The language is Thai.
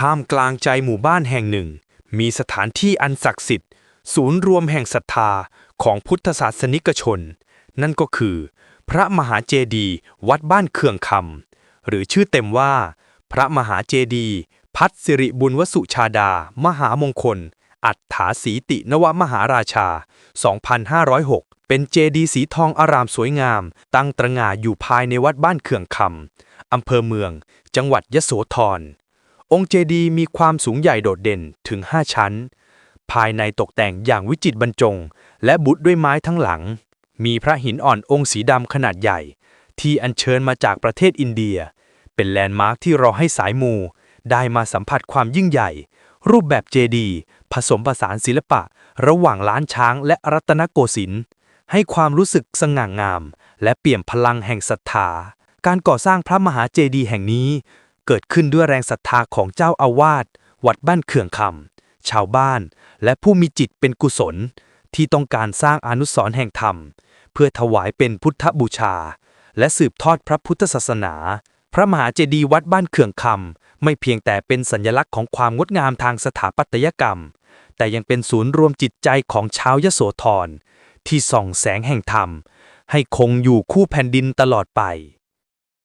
ท่ามกลางใจหมู่บ้านแห่งหนึ่ง มีสถานที่อันศักดิ์สิทธิ์ ศูนย์รวมแห่งศรัทธาของพุทธศาสนิกชน นั่นก็คือ พระมหาเจดีย์วัดบ้านเคืองคำหรือชื่อเต็มว่า พระมหาเจดีย์พัฒสิริบุญวสุชาดา มหามงคล อัฏฐาสีตินวมหาราชา 2506 เป็นเจดีย์สีทองอารามสวยงาม ตั้งตระหง่าอยู่ภายในวัดบ้านเคืองคำอำเภอเมือง จังหวัดยโสธร องค์เจดีย์มีความสูงใหญ่โดดเด่นถึง 5 ชั้น ภายในตกแต่งอย่างวิจิตรบรรจง และบุตรด้วยไม้ทั้งหลัง มีพระหินอ่อนองค์สีดำขนาดใหญ่ ที่อัญเชิญมาจากประเทศอินเดีย เป็นแลนด์มาร์คที่รอให้สายมู ได้มาสัมผัสความยิ่งใหญ่ รูปแบบเจดีย์ผสมผสานศิลปะ ระหว่างล้านช้างและรัตนโกสินทร์ให้ความรู้สึกสง่างาม และเปี่ยมพลังแห่งศรัทธา การก่อสร้างพระมหาเจดีย์แห่งนี้ เกิดขึ้นด้วยแรงศรัทธาของเจ้าอาวาสวัดบ้านเขื่องคำชาวบ้าน และผู้มีจิตเป็นกุศล ที่ต้องการสร้างอนุสรณ์แห่งธรรม เพื่อถวายเป็นพุทธบูชา และสืบทอดพระพุทธศาสนา พระมหาเจดีย์วัดบ้านเขื่องคำไม่เพียงแต่เป็นสัญลักษณ์ของความงดงามทางสถาปัตยกรรม แต่ยังเป็นศูนย์รวมจิตใจของชาวยโสธรที่ส่องแสงแห่งธรรม ให้คงอยู่คู่แผ่นดินตลอดไป